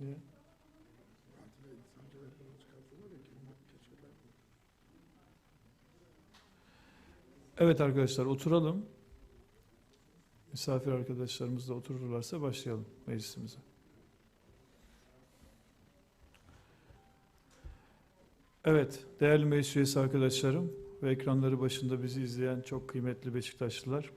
Niye? Evet arkadaşlar oturalım. Misafir arkadaşlarımız da otururlarsa başlayalım meclisimize. Evet, değerli meclis üyesi arkadaşlarım ve ekranları başında bizi izleyen çok kıymetli Beşiktaşlılar.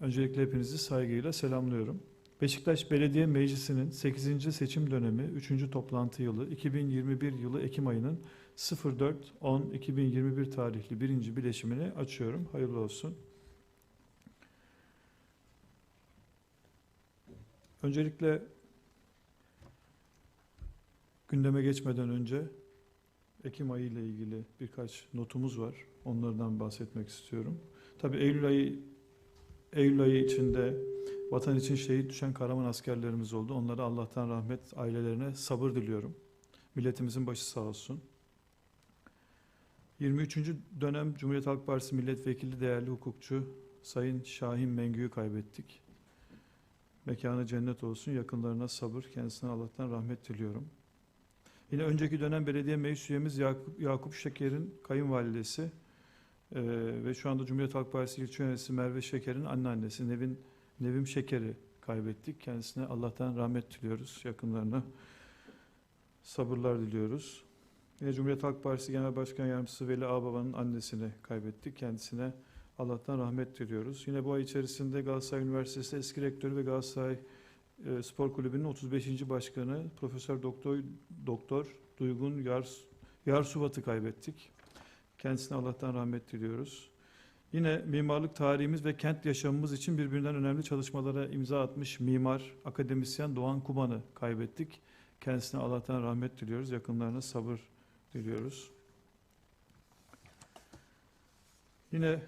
Öncelikle hepinizi saygıyla selamlıyorum. Beşiktaş Belediye Meclisi'nin 8. seçim dönemi 3. toplantı yılı 2021 yılı Ekim ayının 04-10-2021 tarihli birinci bileşimini açıyorum. Hayırlı olsun. Öncelikle gündeme geçmeden önce Ekim ayı ile ilgili birkaç notumuz var. Onlardan bahsetmek istiyorum. Tabii Eylül ayı Eylül ayı içinde vatan için şehit düşen kahraman askerlerimiz oldu. Onlara Allah'tan rahmet, ailelerine sabır diliyorum. Milletimizin başı sağ olsun. 23. dönem Cumhuriyet Halk Partisi milletvekili değerli hukukçu Sayın Şahin Mengü'yü kaybettik. Mekanı cennet olsun, yakınlarına sabır, kendisine Allah'tan rahmet diliyorum. Yine önceki dönem belediye meclis üyemiz Yakup, Yakup Şeker'in kayınvalidesi eee, ve şu anda Cumhuriyet Halk Partisi ilçe yöneticisi Merve Şeker'in anneannesi Nevin Nevim Şeker'i kaybettik. Kendisine Allah'tan rahmet diliyoruz, yakınlarına sabırlar diliyoruz. Yine Cumhuriyet Halk Partisi Genel Başkan Yardımcısı Veli Ağbaba'nın annesini kaybettik. Kendisine Allah'tan rahmet diliyoruz. Yine bu ay içerisinde Galatasaray Üniversitesi eski rektörü ve Galatasaray e, Spor Kulübü'nün 35. başkanı Profesör Doktor Doktor Duygun Yar Yarsuvat'ı kaybettik. Kendisine Allah'tan rahmet diliyoruz. Yine mimarlık tarihimiz ve kent yaşamımız için birbirinden önemli çalışmalara imza atmış mimar, akademisyen Doğan Kuban'ı kaybettik. Kendisine Allah'tan rahmet diliyoruz. Yakınlarına sabır diliyoruz. Yine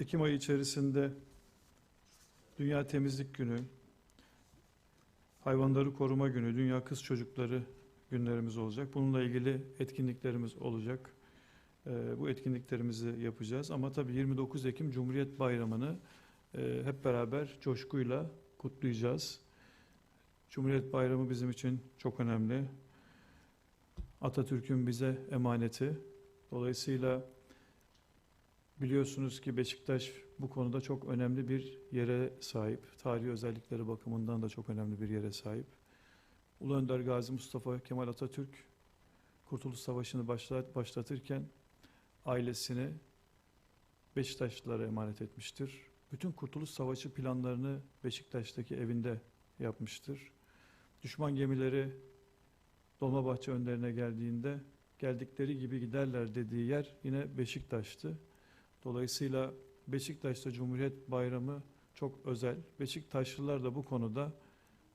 Ekim ayı içerisinde Dünya Temizlik Günü, Hayvanları Koruma Günü, Dünya Kız Çocukları günlerimiz olacak. Bununla ilgili etkinliklerimiz olacak. Ee, bu etkinliklerimizi yapacağız. Ama tabii 29 Ekim Cumhuriyet Bayramı'nı e, hep beraber coşkuyla kutlayacağız. Cumhuriyet Bayramı bizim için çok önemli. Atatürk'ün bize emaneti. Dolayısıyla biliyorsunuz ki Beşiktaş bu konuda çok önemli bir yere sahip. Tarihi özellikleri bakımından da çok önemli bir yere sahip. Ulu Önder Gazi Mustafa Kemal Atatürk Kurtuluş Savaşı'nı başlat, başlatırken ailesini Beşiktaşlılara emanet etmiştir. Bütün Kurtuluş Savaşı planlarını Beşiktaş'taki evinde yapmıştır. Düşman gemileri Dolmabahçe önlerine geldiğinde geldikleri gibi giderler dediği yer yine Beşiktaş'tı. Dolayısıyla Beşiktaş'ta Cumhuriyet Bayramı çok özel. Beşiktaşlılar da bu konuda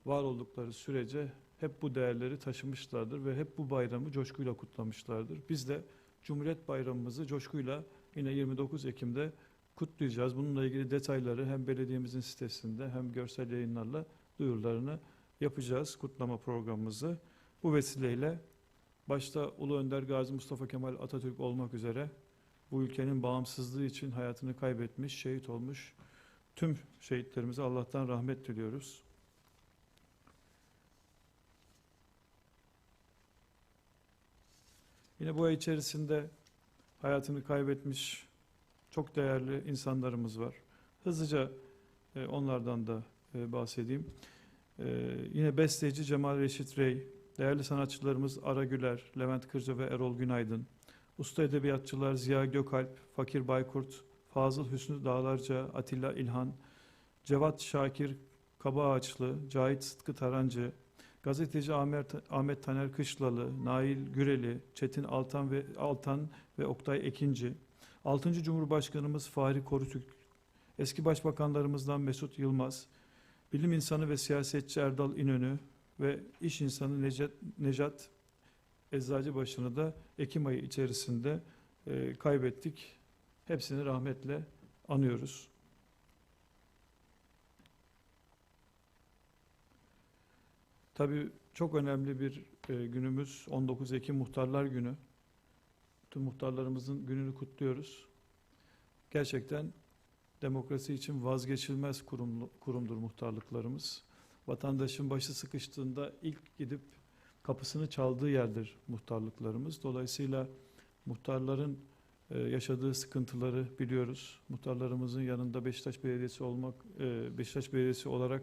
var oldukları sürece hep bu değerleri taşımışlardır ve hep bu bayramı coşkuyla kutlamışlardır. Biz de Cumhuriyet Bayramımızı coşkuyla yine 29 Ekim'de kutlayacağız. Bununla ilgili detayları hem belediyemizin sitesinde hem görsel yayınlarla duyurularını yapacağız kutlama programımızı. Bu vesileyle başta Ulu Önder Gazi Mustafa Kemal Atatürk olmak üzere bu ülkenin bağımsızlığı için hayatını kaybetmiş, şehit olmuş tüm şehitlerimize Allah'tan rahmet diliyoruz. Yine bu ay içerisinde hayatını kaybetmiş çok değerli insanlarımız var. Hızlıca e, onlardan da e, bahsedeyim. E, yine besteci Cemal Reşit Rey, değerli sanatçılarımız Ara Güler, Levent Kırca ve Erol Günaydın, usta edebiyatçılar Ziya Gökalp, Fakir Baykurt, Fazıl Hüsnü Dağlarca, Atilla İlhan, Cevat Şakir Kabaağaçlı, Cahit Sıtkı Tarancı, gazeteci Ahmet, Ahmet Taner Kışlalı, Nail Güreli, Çetin Altan ve Altan ve Oktay Ekinci, 6. Cumhurbaşkanımız Fahri Korutürk, eski başbakanlarımızdan Mesut Yılmaz, bilim insanı ve siyasetçi Erdal İnönü ve iş insanı Necat, Necat Eczacıbaşı'nı da Ekim ayı içerisinde e, kaybettik. Hepsini rahmetle anıyoruz. Tabii çok önemli bir e, günümüz 19 Ekim Muhtarlar Günü. Tüm muhtarlarımızın gününü kutluyoruz. Gerçekten demokrasi için vazgeçilmez kurum, kurumdur muhtarlıklarımız. vatandaşın başı sıkıştığında ilk gidip kapısını çaldığı yerdir muhtarlıklarımız. Dolayısıyla muhtarların e, yaşadığı sıkıntıları biliyoruz. Muhtarlarımızın yanında Beşiktaş Belediyesi olmak, e, Beşiktaş Belediyesi olarak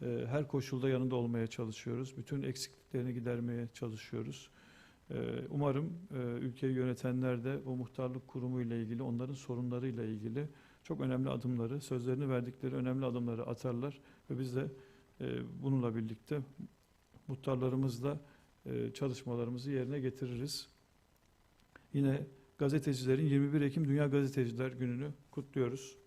her koşulda yanında olmaya çalışıyoruz. Bütün eksikliklerini gidermeye çalışıyoruz. E, Umarım e, ülkeyi yönetenler de o muhtarlık kurumu ile ilgili, onların sorunlarıyla ilgili çok önemli adımları, sözlerini verdikleri önemli adımları atarlar ve biz de e, bununla birlikte muhtarlarımızla e, çalışmalarımızı yerine getiririz. Yine gazetecilerin 21 Ekim Dünya Gazeteciler Günü'nü kutluyoruz.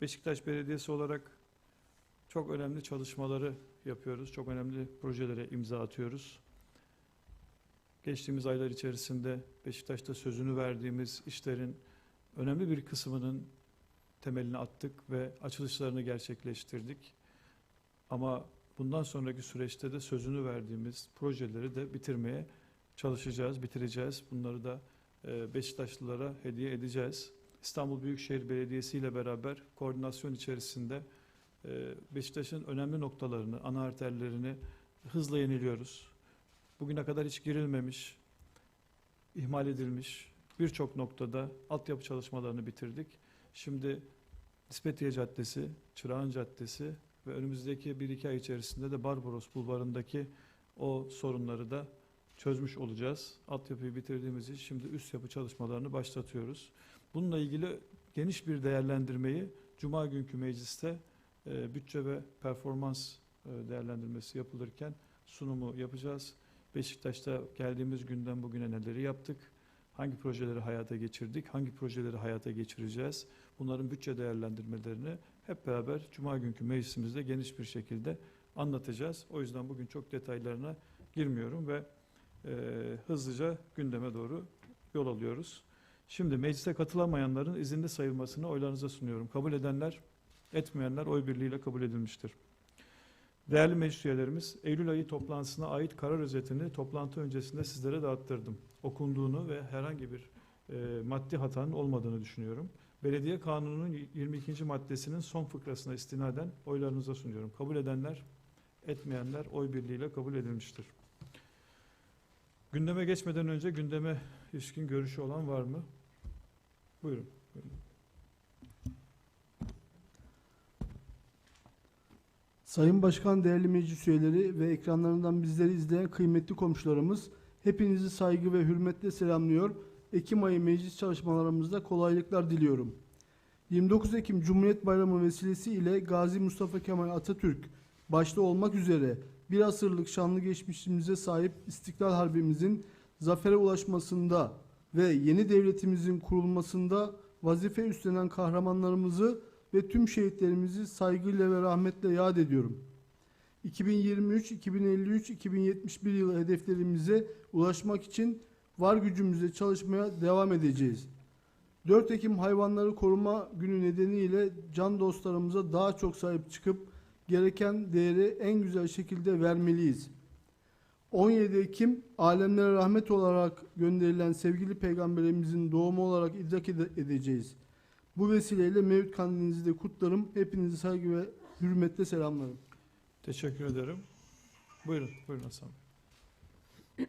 Beşiktaş Belediyesi olarak çok önemli çalışmaları yapıyoruz. Çok önemli projelere imza atıyoruz. Geçtiğimiz aylar içerisinde Beşiktaş'ta sözünü verdiğimiz işlerin önemli bir kısmının temelini attık ve açılışlarını gerçekleştirdik. Ama bundan sonraki süreçte de sözünü verdiğimiz projeleri de bitirmeye çalışacağız, bitireceğiz. Bunları da e, Beşiktaşlılara hediye edeceğiz. İstanbul Büyükşehir Belediyesi ile beraber koordinasyon içerisinde e, Beşiktaş'ın önemli noktalarını, ana arterlerini hızla yeniliyoruz. Bugüne kadar hiç girilmemiş, ihmal edilmiş birçok noktada altyapı çalışmalarını bitirdik. Şimdi İspetiye Caddesi, Çırağan Caddesi ve önümüzdeki bir iki ay içerisinde de Barbaros Bulvarı'ndaki o sorunları da çözmüş olacağız. Altyapıyı bitirdiğimiz için şimdi üst yapı çalışmalarını başlatıyoruz. Bununla ilgili geniş bir değerlendirmeyi Cuma günkü mecliste e, bütçe ve performans e, değerlendirmesi yapılırken sunumu yapacağız. Beşiktaş'ta geldiğimiz günden bugüne neleri yaptık? Hangi projeleri hayata geçirdik? Hangi projeleri hayata geçireceğiz? Bunların bütçe değerlendirmelerini hep beraber Cuma günkü meclisimizde geniş bir şekilde anlatacağız. O yüzden bugün çok detaylarına girmiyorum ve e, hızlıca gündeme doğru yol alıyoruz. Şimdi meclise katılamayanların izinli sayılmasını oylarınıza sunuyorum. Kabul edenler, etmeyenler oy birliğiyle kabul edilmiştir. Değerli meclis üyelerimiz, Eylül ayı toplantısına ait karar özetini toplantı öncesinde sizlere dağıttırdım. Okunduğunu ve herhangi bir e, maddi hatanın olmadığını düşünüyorum. Belediye Kanunu'nun 22. maddesinin son fıkrasına istinaden oylarınıza sunuyorum. Kabul edenler, etmeyenler oy birliğiyle kabul edilmiştir. Gündeme geçmeden önce gündeme ilişkin görüşü olan var mı? Buyurun. buyurun. Sayın Başkan, değerli meclis üyeleri ve ekranlarından bizleri izleyen kıymetli komşularımız, hepinizi saygı ve hürmetle selamlıyor. Ekim ayı meclis çalışmalarımızda kolaylıklar diliyorum. 29 Ekim Cumhuriyet Bayramı vesilesiyle Gazi Mustafa Kemal Atatürk başta olmak üzere bir asırlık şanlı geçmişimize sahip İstiklal Harbimizin zafere ulaşmasında ve yeni devletimizin kurulmasında vazife üstlenen kahramanlarımızı ve tüm şehitlerimizi saygıyla ve rahmetle yad ediyorum. 2023, 2053, 2071 yılı hedeflerimize ulaşmak için var gücümüzle çalışmaya devam edeceğiz. 4 Ekim Hayvanları Koruma Günü nedeniyle can dostlarımıza daha çok sahip çıkıp gereken değeri en güzel şekilde vermeliyiz. 17 Ekim alemlere rahmet olarak gönderilen sevgili peygamberimizin doğumu olarak idrak ede- edeceğiz. Bu vesileyle Mevlüt Kandilinizi de kutlarım. Hepinizi saygı ve hürmetle selamlarım. Teşekkür ederim. Buyurun, buyurun Hasan. Bey.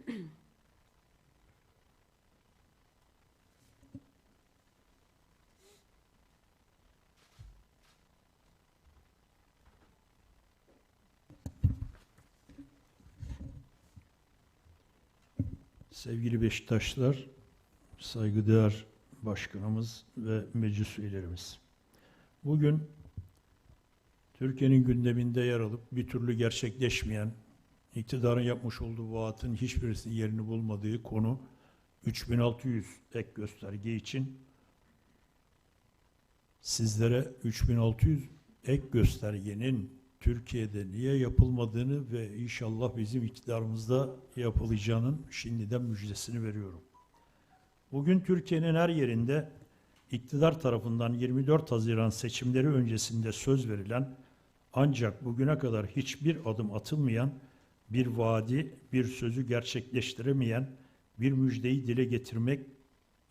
Sevgili Beşiktaşlılar, saygıdeğer başkanımız ve meclis üyelerimiz. Bugün Türkiye'nin gündeminde yer alıp bir türlü gerçekleşmeyen, iktidarın yapmış olduğu vaatın hiçbirisinin yerini bulmadığı konu 3600 ek gösterge için sizlere 3600 ek göstergenin Türkiye'de niye yapılmadığını ve inşallah bizim iktidarımızda yapılacağının şimdiden müjdesini veriyorum. Bugün Türkiye'nin her yerinde iktidar tarafından 24 Haziran seçimleri öncesinde söz verilen ancak bugüne kadar hiçbir adım atılmayan bir vaadi, bir sözü gerçekleştiremeyen bir müjdeyi dile getirmek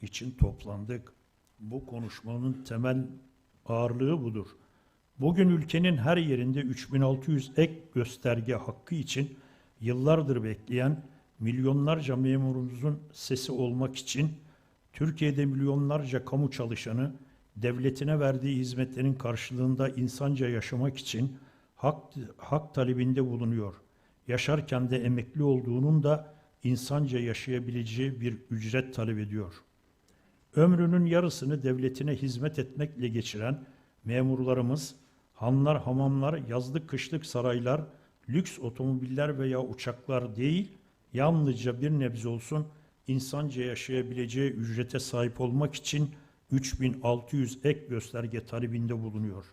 için toplandık. Bu konuşmanın temel ağırlığı budur. Bugün ülkenin her yerinde 3600 ek gösterge hakkı için yıllardır bekleyen milyonlarca memurumuzun sesi olmak için Türkiye'de milyonlarca kamu çalışanı devletine verdiği hizmetlerin karşılığında insanca yaşamak için hak, hak talebinde bulunuyor. Yaşarken de emekli olduğunun da insanca yaşayabileceği bir ücret talep ediyor. Ömrünün yarısını devletine hizmet etmekle geçiren memurlarımız hanlar, hamamlar, yazlık kışlık saraylar, lüks otomobiller veya uçaklar değil, yalnızca bir nebze olsun insanca yaşayabileceği ücrete sahip olmak için 3600 ek gösterge talebinde bulunuyor.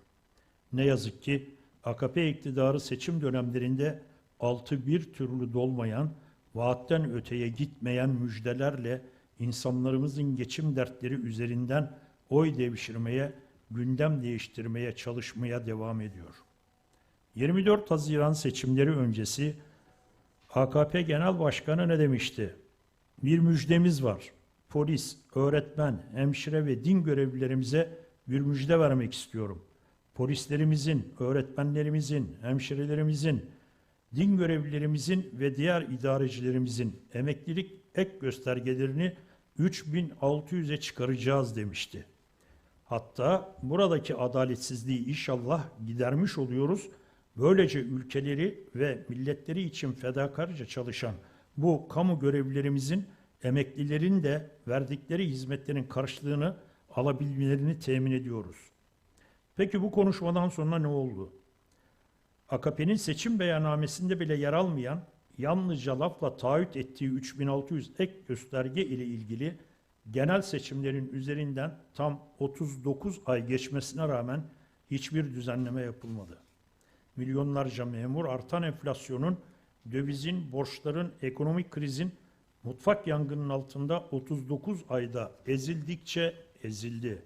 Ne yazık ki AKP iktidarı seçim dönemlerinde altı bir türlü dolmayan, vaatten öteye gitmeyen müjdelerle insanlarımızın geçim dertleri üzerinden oy devşirmeye, gündem değiştirmeye çalışmaya devam ediyor. 24 Haziran seçimleri öncesi AKP Genel Başkanı ne demişti? Bir müjdemiz var. Polis, öğretmen, hemşire ve din görevlilerimize bir müjde vermek istiyorum. Polislerimizin, öğretmenlerimizin, hemşirelerimizin, din görevlilerimizin ve diğer idarecilerimizin emeklilik ek göstergelerini 3600'e çıkaracağız demişti. Hatta buradaki adaletsizliği inşallah gidermiş oluyoruz. Böylece ülkeleri ve milletleri için fedakarca çalışan bu kamu görevlilerimizin emeklilerin de verdikleri hizmetlerin karşılığını alabilmelerini temin ediyoruz. Peki bu konuşmadan sonra ne oldu? AKP'nin seçim beyannamesinde bile yer almayan, yalnızca lafla taahhüt ettiği 3600 ek gösterge ile ilgili genel seçimlerin üzerinden tam 39 ay geçmesine rağmen hiçbir düzenleme yapılmadı. Milyonlarca memur artan enflasyonun, dövizin, borçların, ekonomik krizin, mutfak yangının altında 39 ayda ezildikçe ezildi.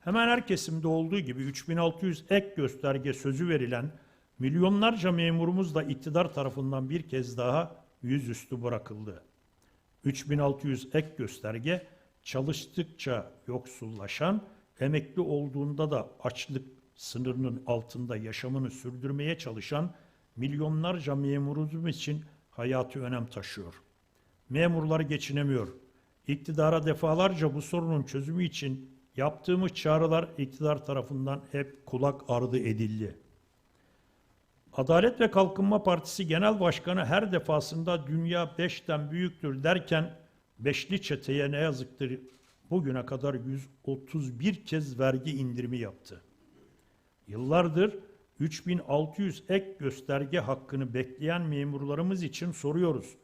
Hemen her kesimde olduğu gibi 3600 ek gösterge sözü verilen milyonlarca memurumuz da iktidar tarafından bir kez daha yüzüstü bırakıldı. 3600 ek gösterge çalıştıkça yoksullaşan, emekli olduğunda da açlık sınırının altında yaşamını sürdürmeye çalışan milyonlarca memurumuz için hayati önem taşıyor. Memurlar geçinemiyor. İktidara defalarca bu sorunun çözümü için yaptığımız çağrılar iktidar tarafından hep kulak ardı edildi. Adalet ve Kalkınma Partisi Genel Başkanı her defasında dünya beşten büyüktür derken beşli çeteye ne yazıktır bugüne kadar 131 kez vergi indirimi yaptı. Yıllardır 3600 ek gösterge hakkını bekleyen memurlarımız için soruyoruz.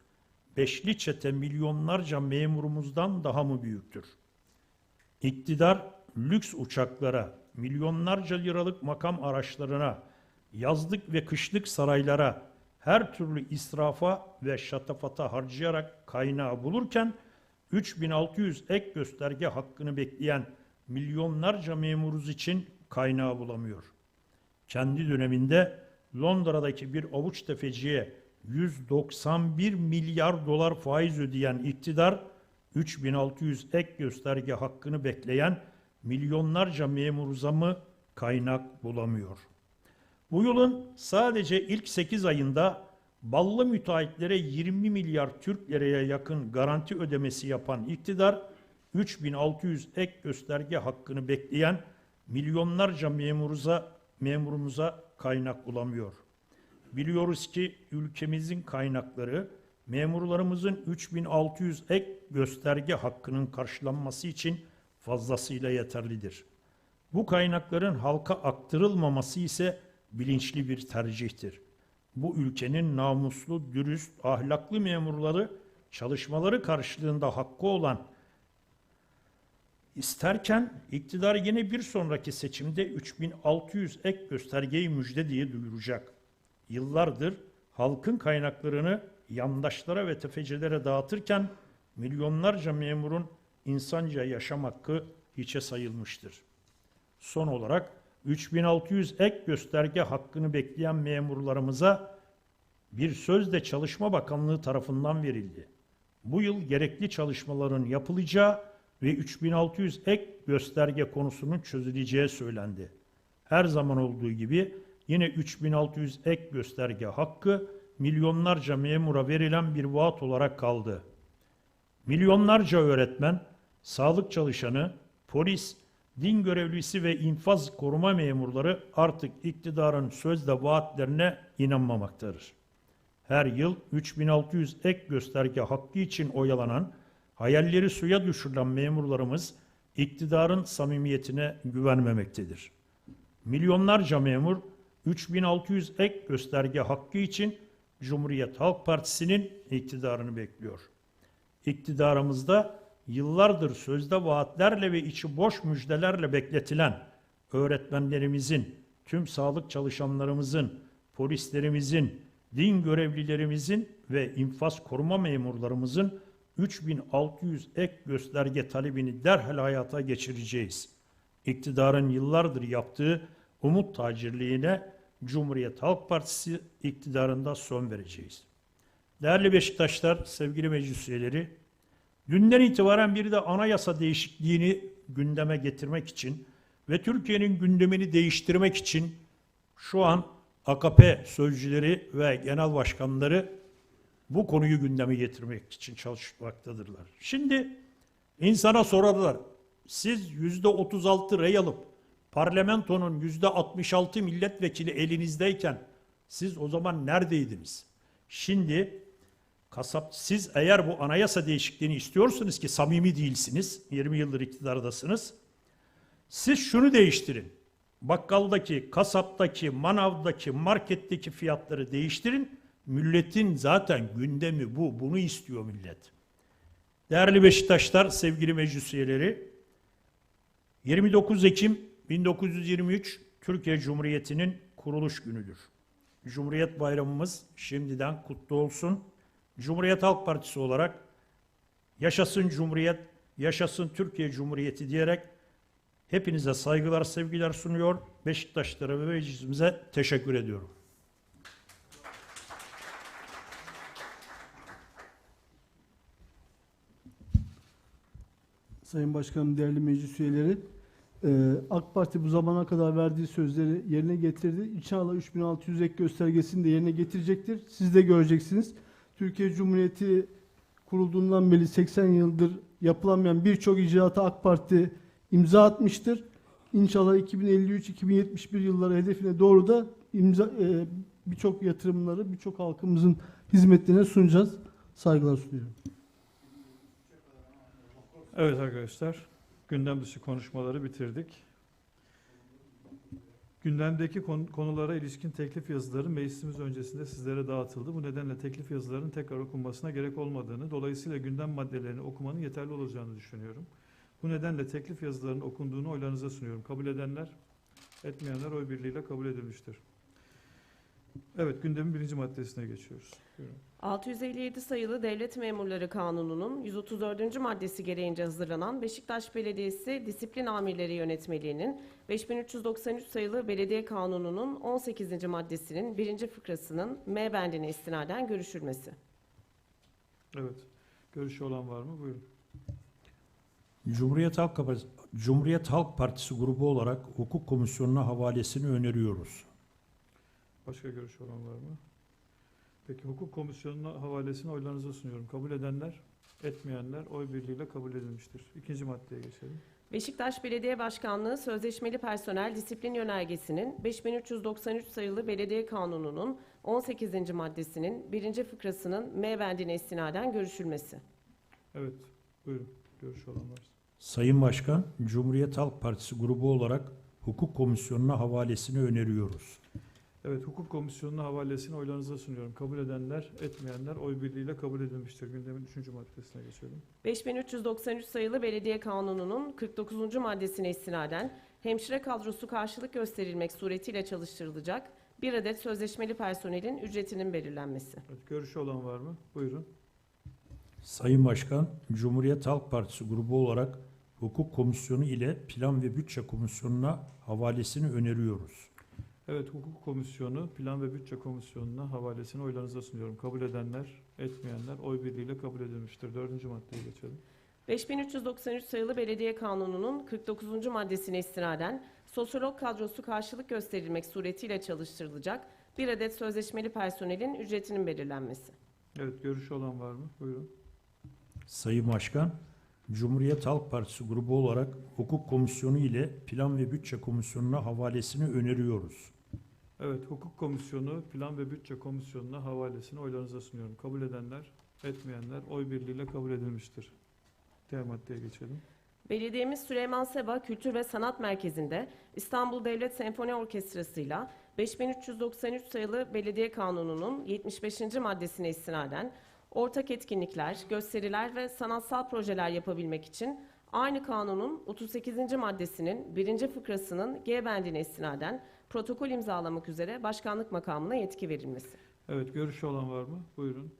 Beşli çete milyonlarca memurumuzdan daha mı büyüktür? İktidar lüks uçaklara, milyonlarca liralık makam araçlarına, yazlık ve kışlık saraylara, her türlü israfa ve şatafata harcayarak kaynağı bulurken 3600 ek gösterge hakkını bekleyen milyonlarca memuruz için kaynağı bulamıyor. Kendi döneminde Londra'daki bir avuç tefeciye 191 milyar dolar faiz ödeyen iktidar 3600 ek gösterge hakkını bekleyen milyonlarca memuruza mı kaynak bulamıyor. Bu yılın sadece ilk 8 ayında ballı müteahhitlere 20 milyar Türk liraya yakın garanti ödemesi yapan iktidar 3600 ek gösterge hakkını bekleyen milyonlarca memuruza memurumuza kaynak bulamıyor. Biliyoruz ki ülkemizin kaynakları memurlarımızın 3600 ek gösterge hakkının karşılanması için fazlasıyla yeterlidir. Bu kaynakların halka aktarılmaması ise bilinçli bir tercihtir. Bu ülkenin namuslu, dürüst, ahlaklı memurları çalışmaları karşılığında hakkı olan isterken iktidar yine bir sonraki seçimde 3600 ek göstergeyi müjde diye duyuracak. Yıllardır halkın kaynaklarını yandaşlara ve tefecilere dağıtırken milyonlarca memurun insanca yaşam hakkı hiçe sayılmıştır. Son olarak 3600 ek gösterge hakkını bekleyen memurlarımıza bir söz de Çalışma Bakanlığı tarafından verildi. Bu yıl gerekli çalışmaların yapılacağı ve 3600 ek gösterge konusunun çözüleceği söylendi. Her zaman olduğu gibi yine 3600 ek gösterge hakkı milyonlarca memura verilen bir vaat olarak kaldı. Milyonlarca öğretmen, sağlık çalışanı, polis, din görevlisi ve infaz koruma memurları artık iktidarın sözde vaatlerine inanmamaktadır. Her yıl 3600 ek gösterge hakkı için oyalanan, hayalleri suya düşürülen memurlarımız iktidarın samimiyetine güvenmemektedir. Milyonlarca memur 3600 ek gösterge hakkı için Cumhuriyet Halk Partisi'nin iktidarını bekliyor. İktidarımızda yıllardır sözde vaatlerle ve içi boş müjdelerle bekletilen öğretmenlerimizin, tüm sağlık çalışanlarımızın, polislerimizin, din görevlilerimizin ve infaz koruma memurlarımızın 3600 ek gösterge talebini derhal hayata geçireceğiz. İktidarın yıllardır yaptığı umut tacirliğine Cumhuriyet Halk Partisi iktidarında son vereceğiz. Değerli Beşiktaşlar, sevgili meclis üyeleri, dünden itibaren bir de anayasa değişikliğini gündeme getirmek için ve Türkiye'nin gündemini değiştirmek için şu an AKP sözcüleri ve genel başkanları bu konuyu gündeme getirmek için çalışmaktadırlar. Şimdi insana sorarlar, siz yüzde 36 rey alıp parlamentonun yüzde 66 milletvekili elinizdeyken siz o zaman neredeydiniz? Şimdi kasap siz eğer bu anayasa değişikliğini istiyorsunuz ki samimi değilsiniz, 20 yıldır iktidardasınız. Siz şunu değiştirin. Bakkaldaki, kasaptaki, manavdaki, marketteki fiyatları değiştirin. Milletin zaten gündemi bu. Bunu istiyor millet. Değerli Beşiktaşlar, sevgili meclis üyeleri, 29 Ekim 1923 Türkiye Cumhuriyeti'nin kuruluş günüdür. Cumhuriyet Bayramımız şimdiden kutlu olsun. Cumhuriyet Halk Partisi olarak yaşasın Cumhuriyet, yaşasın Türkiye Cumhuriyeti diyerek hepinize saygılar, sevgiler sunuyor. Beşiktaşlara ve meclisimize teşekkür ediyorum. Sayın Başkanım, değerli meclis üyeleri, e, AK Parti bu zamana kadar verdiği sözleri yerine getirdi. İnşallah 3600 ek göstergesini de yerine getirecektir. Siz de göreceksiniz. Türkiye Cumhuriyeti kurulduğundan beri 80 yıldır yapılamayan birçok icraata AK Parti imza atmıştır. İnşallah 2053-2071 yılları hedefine doğru da imza e, birçok yatırımları birçok halkımızın hizmetlerine sunacağız. Saygılar sunuyorum. Evet arkadaşlar, gündem dışı konuşmaları bitirdik. Gündemdeki konu- konulara ilişkin teklif yazıları meclisimiz öncesinde sizlere dağıtıldı. Bu nedenle teklif yazılarının tekrar okunmasına gerek olmadığını, dolayısıyla gündem maddelerini okumanın yeterli olacağını düşünüyorum. Bu nedenle teklif yazılarının okunduğunu oylarınıza sunuyorum. Kabul edenler, etmeyenler oy birliğiyle kabul edilmiştir. Evet, gündemin birinci maddesine geçiyoruz. Buyurun. 657 sayılı Devlet Memurları Kanunu'nun 134. maddesi gereğince hazırlanan Beşiktaş Belediyesi Disiplin Amirleri Yönetmeliği'nin 5393 sayılı Belediye Kanunu'nun 18. maddesinin 1. fıkrasının M bendine istinaden görüşülmesi. Evet, görüşü olan var mı? Buyurun. Cumhuriyet Halk, Cumhuriyet Halk Partisi grubu olarak hukuk komisyonuna havalesini öneriyoruz. Başka görüş olan var mı? Peki hukuk komisyonuna havalesini oylarınıza sunuyorum. Kabul edenler, etmeyenler oy birliğiyle kabul edilmiştir. İkinci maddeye geçelim. Beşiktaş Belediye Başkanlığı Sözleşmeli Personel Disiplin Yönergesi'nin 5393 sayılı Belediye Kanunu'nun 18. maddesinin 1. fıkrasının M bendine istinaden görüşülmesi. Evet, buyurun. Görüş olan varsa. Sayın Başkan, Cumhuriyet Halk Partisi grubu olarak hukuk komisyonuna havalesini öneriyoruz. Evet, hukuk komisyonuna havalesini oylarınıza sunuyorum. Kabul edenler, etmeyenler oy birliğiyle kabul edilmiştir. Gündemin üçüncü maddesine geçelim. 5393 sayılı Belediye Kanunu'nun 49. maddesine istinaden hemşire kadrosu karşılık gösterilmek suretiyle çalıştırılacak bir adet sözleşmeli personelin ücretinin belirlenmesi. Evet, görüşü olan var mı? Buyurun. Sayın Başkan, Cumhuriyet Halk Partisi grubu olarak hukuk komisyonu ile plan ve bütçe komisyonuna havalesini öneriyoruz. Evet, Hukuk Komisyonu, Plan ve Bütçe Komisyonu'na havalesini oylarınıza sunuyorum. Kabul edenler, etmeyenler oy birliğiyle kabul edilmiştir. Dördüncü maddeye geçelim. 5393 sayılı Belediye Kanunu'nun 49. maddesine istinaden sosyolog kadrosu karşılık gösterilmek suretiyle çalıştırılacak bir adet sözleşmeli personelin ücretinin belirlenmesi. Evet, görüşü olan var mı? Buyurun. Sayın Başkan, Cumhuriyet Halk Partisi grubu olarak Hukuk Komisyonu ile Plan ve Bütçe Komisyonu'na havalesini öneriyoruz. Evet, Hukuk Komisyonu, Plan ve Bütçe Komisyonu'na havalesini oylarınıza sunuyorum. Kabul edenler, etmeyenler oy birliğiyle kabul edilmiştir. Diğer maddeye geçelim. Belediyemiz Süleyman Seba Kültür ve Sanat Merkezi'nde İstanbul Devlet Senfoni Orkestrası'yla 5393 sayılı Belediye Kanunu'nun 75. maddesine istinaden ortak etkinlikler, gösteriler ve sanatsal projeler yapabilmek için aynı kanunun 38. maddesinin 1. fıkrasının G bendine istinaden protokol imzalamak üzere başkanlık makamına yetki verilmesi. Evet, görüşü olan var mı? Buyurun.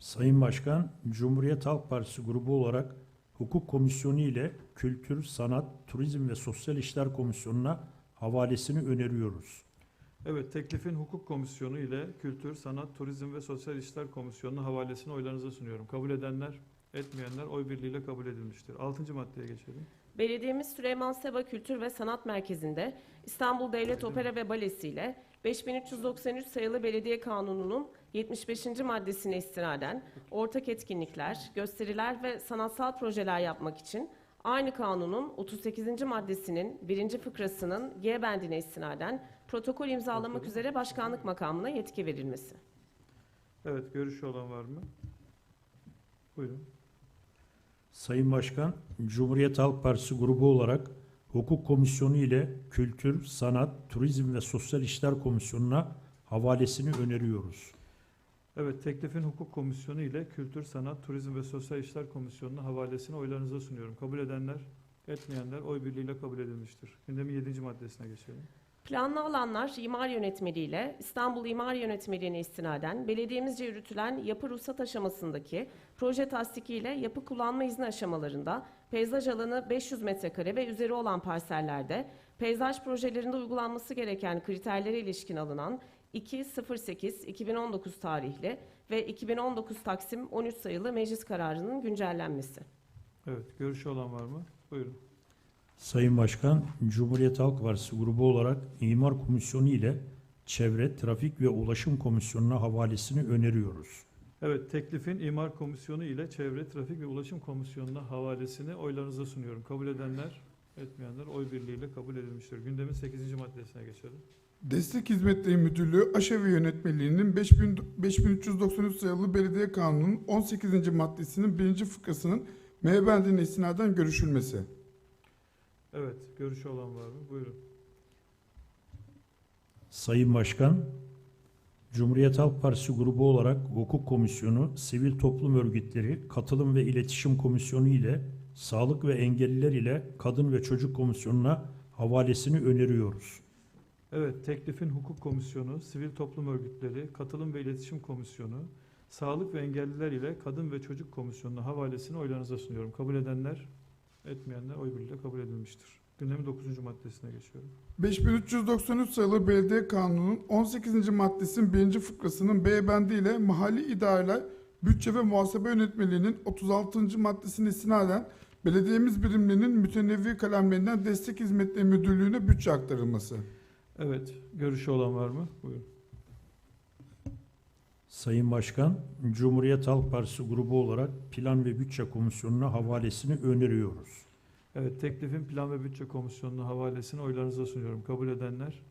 Sayın Başkan, Cumhuriyet Halk Partisi grubu olarak Hukuk Komisyonu ile Kültür, Sanat, Turizm ve Sosyal İşler Komisyonu'na havalesini öneriyoruz. Evet, teklifin Hukuk Komisyonu ile Kültür, Sanat, Turizm ve Sosyal İşler Komisyonu'na havalesini oylarınıza sunuyorum. Kabul edenler, etmeyenler oy birliğiyle kabul edilmiştir. Altıncı maddeye geçelim. Belediyemiz Süleyman Seba Kültür ve Sanat Merkezi'nde İstanbul Devlet Opera ve Balesi ile 5393 sayılı Belediye Kanunu'nun 75. maddesine istinaden ortak etkinlikler, gösteriler ve sanatsal projeler yapmak için aynı kanunun 38. maddesinin 1. fıkrasının G bendine istinaden protokol imzalamak üzere başkanlık makamına yetki verilmesi. Evet, görüşü olan var mı? Buyurun. Sayın Başkan, Cumhuriyet Halk Partisi grubu olarak Hukuk Komisyonu ile Kültür, Sanat, Turizm ve Sosyal İşler Komisyonu'na havalesini öneriyoruz. Evet, teklifin Hukuk Komisyonu ile Kültür, Sanat, Turizm ve Sosyal İşler Komisyonu'na havalesini oylarınıza sunuyorum. Kabul edenler, etmeyenler oy birliğiyle kabul edilmiştir. Gündemin 7. maddesine geçelim. Planlı alanlar imar yönetmeliği ile İstanbul İmar Yönetmeliğine istinaden belediyemizce yürütülen yapı ruhsat aşamasındaki proje tasdiki ile yapı kullanma izni aşamalarında peyzaj alanı 500 metrekare ve üzeri olan parsellerde peyzaj projelerinde uygulanması gereken kriterlere ilişkin alınan 2.08.2019 tarihli ve 2019 Taksim 13 sayılı meclis kararının güncellenmesi. Evet, görüşü olan var mı? Buyurun. Sayın Başkan, Cumhuriyet Halk Partisi grubu olarak İmar Komisyonu ile Çevre, Trafik ve Ulaşım Komisyonu'na havalesini öneriyoruz. Evet, teklifin İmar Komisyonu ile Çevre, Trafik ve Ulaşım Komisyonu'na havalesini oylarınıza sunuyorum. Kabul edenler, etmeyenler oy birliğiyle kabul edilmiştir. Gündemin 8. maddesine geçelim. Destek Hizmetleri Müdürlüğü Aşevi Yönetmeliğinin 5000 5393 sayılı Belediye Kanunu'nun 18. maddesinin 1. fıkrasının M bendine istinaden görüşülmesi. Evet, görüşü olan var mı? Buyurun. Sayın Başkan, Cumhuriyet Halk Partisi grubu olarak Hukuk Komisyonu, Sivil Toplum Örgütleri, Katılım ve İletişim Komisyonu ile Sağlık ve Engelliler ile Kadın ve Çocuk Komisyonu'na havalesini öneriyoruz. Evet, teklifin Hukuk Komisyonu, Sivil Toplum Örgütleri, Katılım ve İletişim Komisyonu, Sağlık ve Engelliler ile Kadın ve Çocuk Komisyonu'na havalesini oylarınıza sunuyorum. Kabul edenler, etmeyenler oy birliğiyle kabul edilmiştir. Gündemin 9. maddesine geçiyorum. 5393 sayılı Belediye Kanunu'nun 18. maddesinin 1. fıkrasının B bendi ile mahalli idareler bütçe ve muhasebe yönetmeliğinin 36. maddesine istinaden belediyemiz birimlerinin mütenevvi kalemlerinden destek hizmetleri müdürlüğüne bütçe aktarılması. Evet, görüşü olan var mı? Buyurun. Sayın Başkan, Cumhuriyet Halk Partisi grubu olarak Plan ve Bütçe Komisyonu'na havalesini öneriyoruz. Evet, teklifin Plan ve Bütçe Komisyonu'na havalesini oylarınıza sunuyorum. Kabul edenler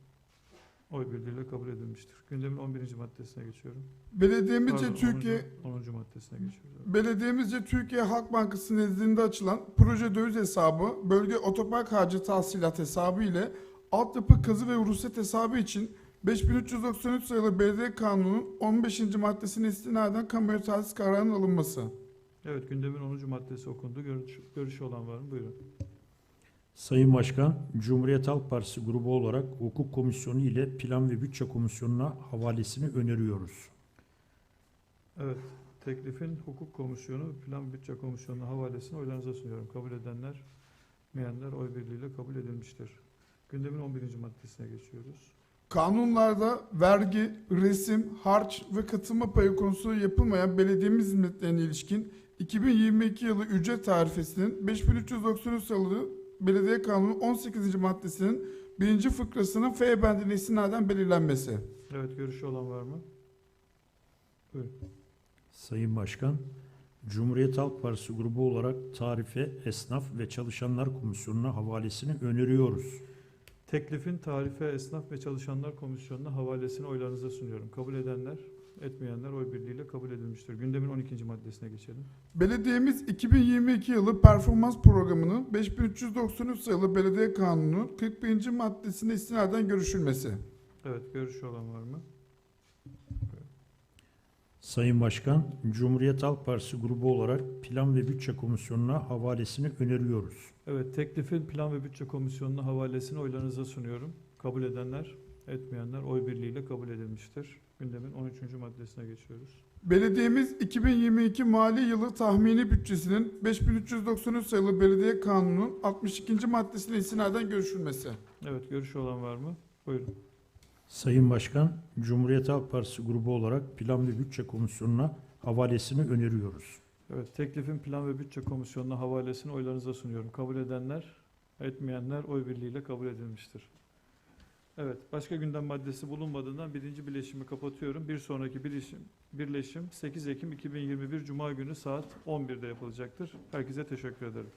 oy birliğiyle kabul edilmiştir. Gündemin 11. maddesine geçiyorum. Belediyemizce Pardon, Türkiye 10. 10. maddesine geçiyoruz. Belediyemizce Türkiye Halk Bankası nezdinde açılan proje döviz hesabı, bölge otopark harcı tahsilat hesabı ile altyapı kazı ve ruhsat hesabı için 5393 sayılı Belediye Kanunu'nun 15. maddesine istinaden kamuya tahsis kararının alınması. Evet, gündemin 10. maddesi okundu. Görüş, görüşü olan var mı? Buyurun. Sayın Başkan, Cumhuriyet Halk Partisi grubu olarak Hukuk Komisyonu ile Plan ve Bütçe Komisyonu'na havalesini öneriyoruz. Evet, teklifin Hukuk Komisyonu, Plan Bütçe Komisyonu'na havalesini oylarınıza sunuyorum. Kabul edenler, meyenler oy birliğiyle kabul edilmiştir. Gündemin 11. maddesine geçiyoruz. Kanunlarda vergi, resim, harç ve katılma payı konusu yapılmayan belediyemiz hizmetlerine ilişkin 2022 yılı ücret tarifesinin 5393 sayılı Belediye Kanunu 18. maddesinin 1. fıkrasının F bendine istinaden belirlenmesi. Evet, görüşü olan var mı? Buyurun. Sayın Başkan, Cumhuriyet Halk Partisi grubu olarak tarife, esnaf ve çalışanlar komisyonuna havalesini öneriyoruz. Teklifin tarife, esnaf ve çalışanlar komisyonuna havalesini oylarınıza sunuyorum. Kabul edenler, etmeyenler oy birliğiyle kabul edilmiştir. Gündemin 12. maddesine geçelim. Belediyemiz 2022 yılı performans programının 5393 sayılı Belediye Kanunu'nun 41. maddesine istinaden görüşülmesi. Evet, görüşü olan var mı? Sayın Başkan, Cumhuriyet Halk Partisi grubu olarak Plan ve Bütçe Komisyonu'na havalesini öneriyoruz. Evet, teklifin plan ve bütçe komisyonuna havalesini oylarınıza sunuyorum. Kabul edenler, etmeyenler oy birliğiyle kabul edilmiştir. Gündemin 13. maddesine geçiyoruz. Belediyemiz 2022 mali yılı tahmini bütçesinin 5393 sayılı Belediye Kanunu'nun 62. maddesine istinaden görüşülmesi. Evet, görüşü olan var mı? Buyurun. Sayın Başkan, Cumhuriyet Halk Partisi grubu olarak Plan ve Bütçe Komisyonu'na havalesini öneriyoruz. Evet, teklifin plan ve bütçe komisyonuna havalesini oylarınıza sunuyorum. Kabul edenler, etmeyenler oy birliğiyle kabul edilmiştir. Evet, başka gündem maddesi bulunmadığından birinci birleşimi kapatıyorum. Bir sonraki birleşim, birleşim 8 Ekim 2021 Cuma günü saat 11'de yapılacaktır. Herkese teşekkür ederim.